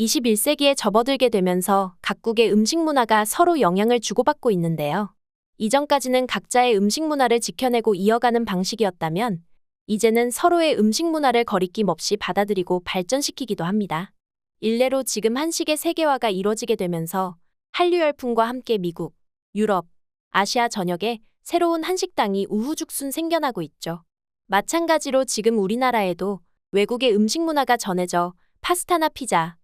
21세기에 접어들게 되면서 각국의 음식 문화가 서로 영향을 주고받고 있는데요. 이전까지는 각자의 음식 문화를 지켜내고 이어가는 방식이었다면 이제는 서로의 음식 문화를 거리낌 없이 받아들이고 발전시키기도 합니다. 일례로 지금 한식의 세계화가 이뤄지게 되면서 한류 열풍과 함께 미국, 유럽, 아시아 전역에 새로운 한식당이 우후죽순 생겨나고 있죠. 마찬가지로 지금 우리나라에도 외국의 음식 문화가 전해져 파스타나 피자,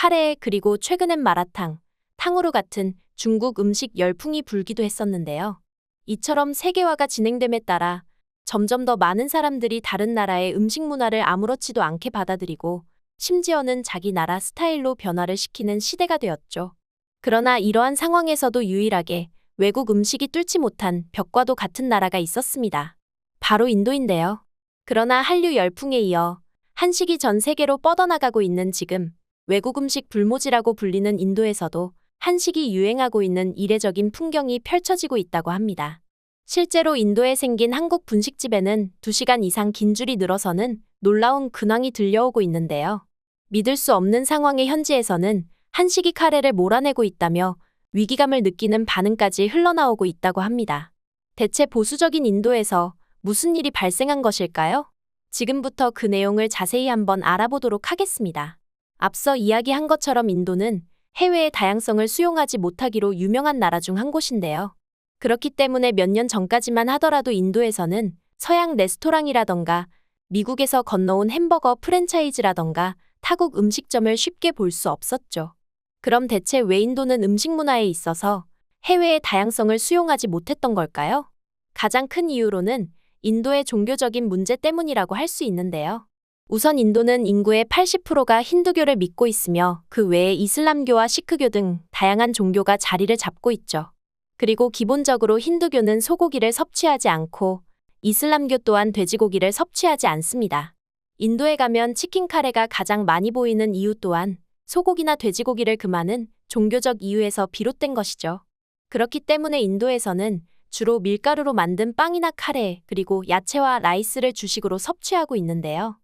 카레 그리고 최근엔 마라탕, 탕후루 같은 중국 음식 열풍이 불기도 했었는데요. 이처럼 세계화가 진행됨에 따라 점점 더 많은 사람들이 다른 나라의 음식 문화를 아무렇지도 않게 받아들이고 심지어는 자기 나라 스타일로 변화를 시키는 시대가 되었죠. 그러나 이러한 상황에서도 유일하게 외국 음식이 뚫지 못한 벽과도 같은 나라가 있었습니다. 바로 인도인데요. 그러나 한류 열풍에 이어 한식이 전 세계로 뻗어나가고 있는 지금 외국 음식 불모지라고 불리는 인도에서도 한식이 유행하고 있는 이례적인 풍경이 펼쳐지고 있다고 합니다. 실제로 인도에 생긴 한국 분식집에는 2시간 이상 긴 줄이 늘어서는 놀라운 근황이 들려오고 있는데요. 믿을 수 없는 상황의 현지에서는 한식이 카레를 몰아내고 있다며 위기감을 느끼는 반응까지 흘러나오고 있다고 합니다. 대체 보수적인 인도에서 무슨 일이 발생한 것일까요? 지금부터 그 내용을 자세히 한번 알아보도록 하겠습니다. 앞서 이야기한 것처럼 인도는 해외의 다양성을 수용하지 못하기로 유명한 나라 중 한 곳인데요. 그렇기 때문에 몇 년 전까지만 하더라도 인도에서는 서양 레스토랑이라던가 미국에서 건너온 햄버거 프랜차이즈라던가 타국 음식점을 쉽게 볼 수 없었죠. 그럼 대체 왜 인도는 음식 문화에 있어서 해외의 다양성을 수용하지 못했던 걸까요? 가장 큰 이유로는 인도의 종교적인 문제 때문이라고 할 수 있는데요. 우선 인도는 인구의 80%가 힌두교를 믿고 있으며 그 외에 이슬람교와 시크교 등 다양한 종교가 자리를 잡고 있죠. 그리고 기본적으로 힌두교는 소고기를 섭취하지 않고 이슬람교 또한 돼지고기를 섭취하지 않습니다. 인도에 가면 치킨 카레가 가장 많이 보이는 이유 또한 소고기나 돼지고기를 금하는 종교적 이유에서 비롯된 것이죠. 그렇기 때문에 인도에서는 주로 밀가루로 만든 빵이나 카레, 그리고 야채와 라이스를 주식으로 섭취하고 있는데요.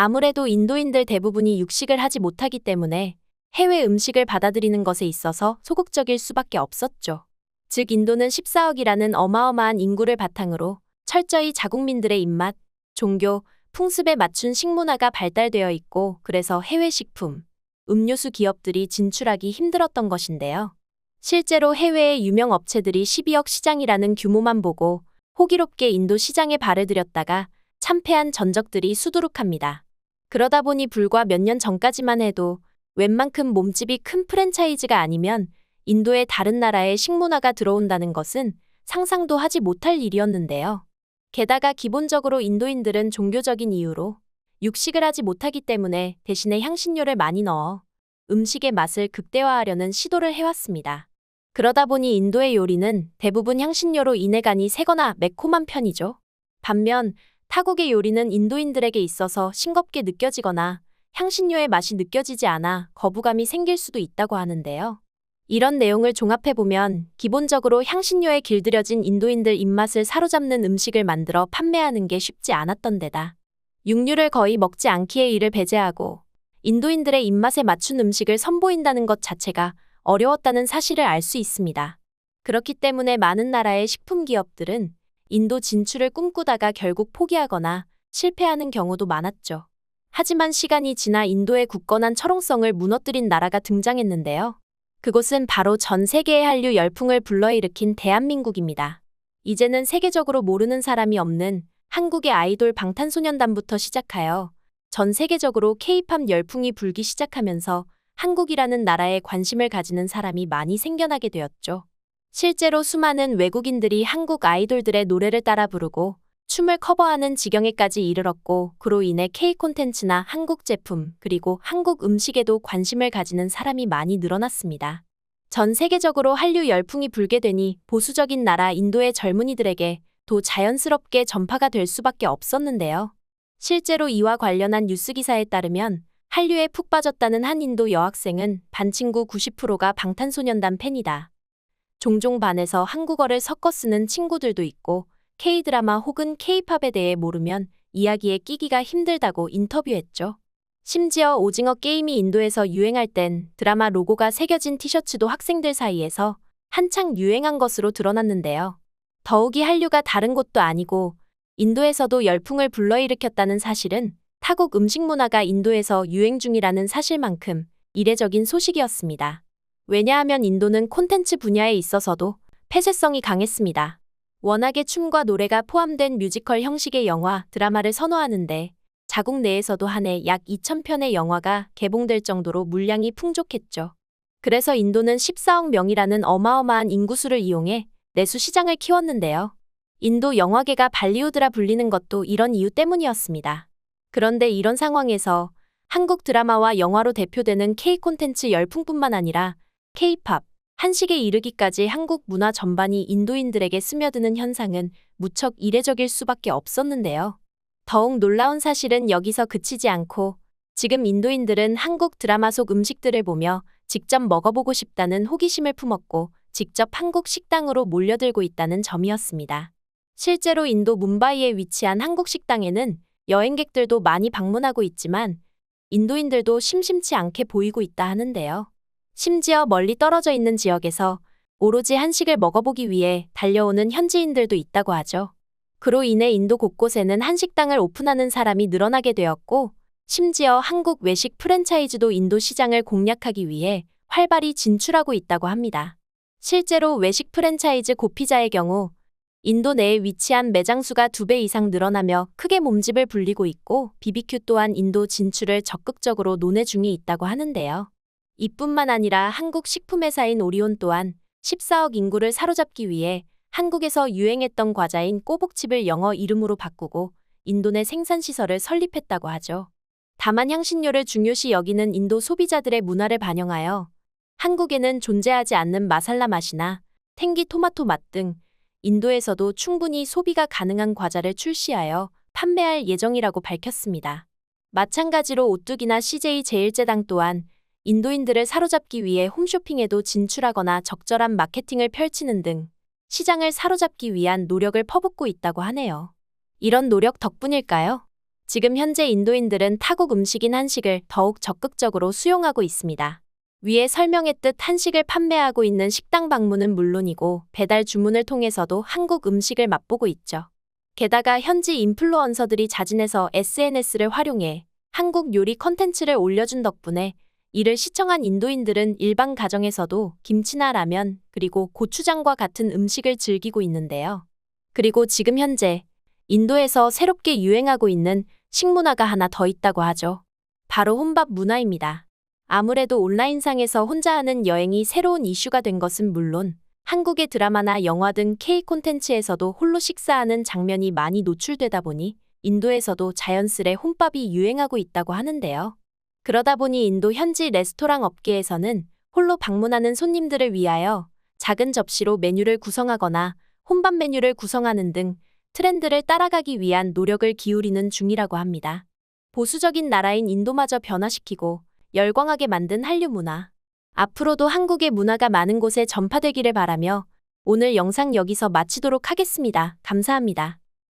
아무래도 인도인들 대부분이 육식을 하지 못하기 때문에 해외 음식을 받아들이는 것에 있어서 소극적일 수밖에 없었죠. 즉, 인도는 14억이라는 어마어마한 인구를 바탕으로 철저히 자국민들의 입맛, 종교, 풍습에 맞춘 식문화가 발달되어 있고 그래서 해외 식품, 음료수 기업들이 진출하기 힘들었던 것인데요. 실제로 해외의 유명 업체들이 12억 시장이라는 규모만 보고 호기롭게 인도 시장에 발을 들였다가 참패한 전적들이 수두룩합니다. 그러다 보니 불과 몇 년 전까지만 해도 웬만큼 몸집이 큰 프랜차이즈가 아니면 인도의 다른 나라의 식문화가 들어온다는 것은 상상도 하지 못할 일이었는데요. 게다가 기본적으로 인도인들은 종교적인 이유로 육식을 하지 못하기 때문에 대신에 향신료를 많이 넣어 음식의 맛을 극대화하려는 시도를 해왔습니다. 그러다 보니 인도의 요리는 대부분 향신료로 인해 간이 세거나 매콤한 편이죠. 반면 타국의 요리는 인도인들에게 있어서 싱겁게 느껴지거나 향신료의 맛이 느껴지지 않아 거부감이 생길 수도 있다고 하는데요. 이런 내용을 종합해보면 기본적으로 향신료에 길들여진 인도인들 입맛을 사로잡는 음식을 만들어 판매하는 게 쉽지 않았던 데다 육류를 거의 먹지 않기에 이를 배제하고 인도인들의 입맛에 맞춘 음식을 선보인다는 것 자체가 어려웠다는 사실을 알 수 있습니다. 그렇기 때문에 많은 나라의 식품 기업들은 인도 진출을 꿈꾸다가 결국 포기하거나 실패하는 경우도 많았죠. 하지만 시간이 지나 인도의 굳건한 철옹성을 무너뜨린 나라가 등장했는데요. 그곳은 바로 전 세계의 한류 열풍을 불러일으킨 대한민국입니다. 이제는 세계적으로 모르는 사람이 없는 한국의 아이돌 방탄소년단부터 시작하여 전 세계적으로 케이팝 열풍이 불기 시작하면서 한국이라는 나라에 관심을 가지는 사람이 많이 생겨나게 되었죠. 실제로 수많은 외국인들이 한국 아이돌들의 노래를 따라 부르고 춤을 커버하는 지경에까지 이르렀고 그로 인해 K 콘텐츠나 한국 제품 그리고 한국 음식에도 관심을 가지는 사람이 많이 늘어났습니다. 전 세계적으로 한류 열풍이 불게 되니 보수적인 나라 인도의 젊은이들에게 또 자연스럽게 전파가 될 수밖에 없었는데요. 실제로 이와 관련한 뉴스 기사에 따르면 한류에 푹 빠졌다는 한 인도 여학생은 반 친구 90%가 방탄소년단 팬이다. 종종 반에서 한국어를 섞어 쓰는 친구들도 있고 K-드라마 혹은 K-팝에 대해 모르면 이야기에 끼기가 힘들다고 인터뷰했죠. 심지어 오징어 게임이 인도에서 유행할 땐 드라마 로고가 새겨진 티셔츠도 학생들 사이에서 한창 유행한 것으로 드러났는데요. 더욱이 한류가 다른 곳도 아니고 인도에서도 열풍을 불러일으켰다는 사실은 타국 음식 문화가 인도에서 유행 중이라는 사실만큼 이례적인 소식이었습니다. 왜냐하면 인도는 콘텐츠 분야에 있어서도 폐쇄성이 강했습니다. 워낙에 춤과 노래가 포함된 뮤지컬 형식의 영화, 드라마를 선호하는데 자국 내에서도 한 해 약 2,000편의 영화가 개봉될 정도로 물량이 풍족했죠. 그래서 인도는 14억 명이라는 어마어마한 인구수를 이용해 내수 시장을 키웠는데요. 인도 영화계가 발리우드라 불리는 것도 이런 이유 때문이었습니다. 그런데 이런 상황에서 한국 드라마와 영화로 대표되는 K 콘텐츠 열풍뿐만 아니라 K-팝, 한식에 이르기까지 한국 문화 전반이 인도인들에게 스며드는 현상은 무척 이례적일 수밖에 없었는데요. 더욱 놀라운 사실은 여기서 그치지 않고 지금 인도인들은 한국 드라마 속 음식들을 보며 직접 먹어보고 싶다는 호기심을 품었고 직접 한국 식당으로 몰려들고 있다는 점이었습니다. 실제로 인도 뭄바이에 위치한 한국 식당에는 여행객들도 많이 방문하고 있지만 인도인들도 심심치 않게 보이고 있다 하는데요. 심지어 멀리 떨어져 있는 지역에서 오로지 한식을 먹어보기 위해 달려오는 현지인들도 있다고 하죠. 그로 인해 인도 곳곳에는 한식당을 오픈하는 사람이 늘어나게 되었고, 심지어 한국 외식 프랜차이즈도 인도 시장을 공략하기 위해 활발히 진출하고 있다고 합니다. 실제로 외식 프랜차이즈 고피자의 경우 인도 내에 위치한 매장 수가 두 배 이상 늘어나며 크게 몸집을 불리고 있고 BBQ 또한 인도 진출을 적극적으로 논의 중에 있다고 하는데요. 이뿐만 아니라 한국 식품회사인 오리온 또한 14억 인구를 사로잡기 위해 한국에서 유행했던 과자인 꼬북칩을 영어 이름으로 바꾸고 인도 내 생산시설을 설립했다고 하죠. 다만 향신료를 중요시 여기는 인도 소비자들의 문화를 반영하여 한국에는 존재하지 않는 마살라 맛이나 탱기 토마토 맛 등 인도에서도 충분히 소비가 가능한 과자를 출시하여 판매할 예정이라고 밝혔습니다. 마찬가지로 오뚜기나 CJ 제일제당 또한 인도인들을 사로잡기 위해 홈쇼핑에도 진출하거나 적절한 마케팅을 펼치는 등 시장을 사로잡기 위한 노력을 퍼붓고 있다고 하네요. 이런 노력 덕분일까요? 지금 현재 인도인들은 타국 음식인 한식을 더욱 적극적으로 수용하고 있습니다. 위에 설명했듯 한식을 판매하고 있는 식당 방문은 물론이고 배달 주문을 통해서도 한국 음식을 맛보고 있죠. 게다가 현지 인플루언서들이 자진해서 SNS를 활용해 한국 요리 컨텐츠를 올려준 덕분에 이를 시청한 인도인들은 일반 가정에서도 김치나 라면 그리고 고추장과 같은 음식을 즐기고 있는데요. 그리고 지금 현재 인도에서 새롭게 유행하고 있는 식문화가 하나 더 있다고 하죠. 바로 혼밥 문화입니다. 아무래도 온라인상에서 혼자 하는 여행이 새로운 이슈가 된 것은 물론 한국의 드라마나 영화 등 K 콘텐츠에서도 홀로 식사하는 장면이 많이 노출되다 보니 인도에서도 자연스레 혼밥이 유행하고 있다고 하는데요. 그러다 보니 인도 현지 레스토랑 업계에서는 홀로 방문하는 손님들을 위하여 작은 접시로 메뉴를 구성하거나 혼밥 메뉴를 구성하는 등 트렌드를 따라가기 위한 노력을 기울이는 중이라고 합니다. 보수적인 나라인 인도마저 변화시키고 열광하게 만든 한류 문화. 앞으로도 한국의 문화가 많은 곳에 전파되기를 바라며 오늘 영상 여기서 마치도록 하겠습니다. 감사합니다.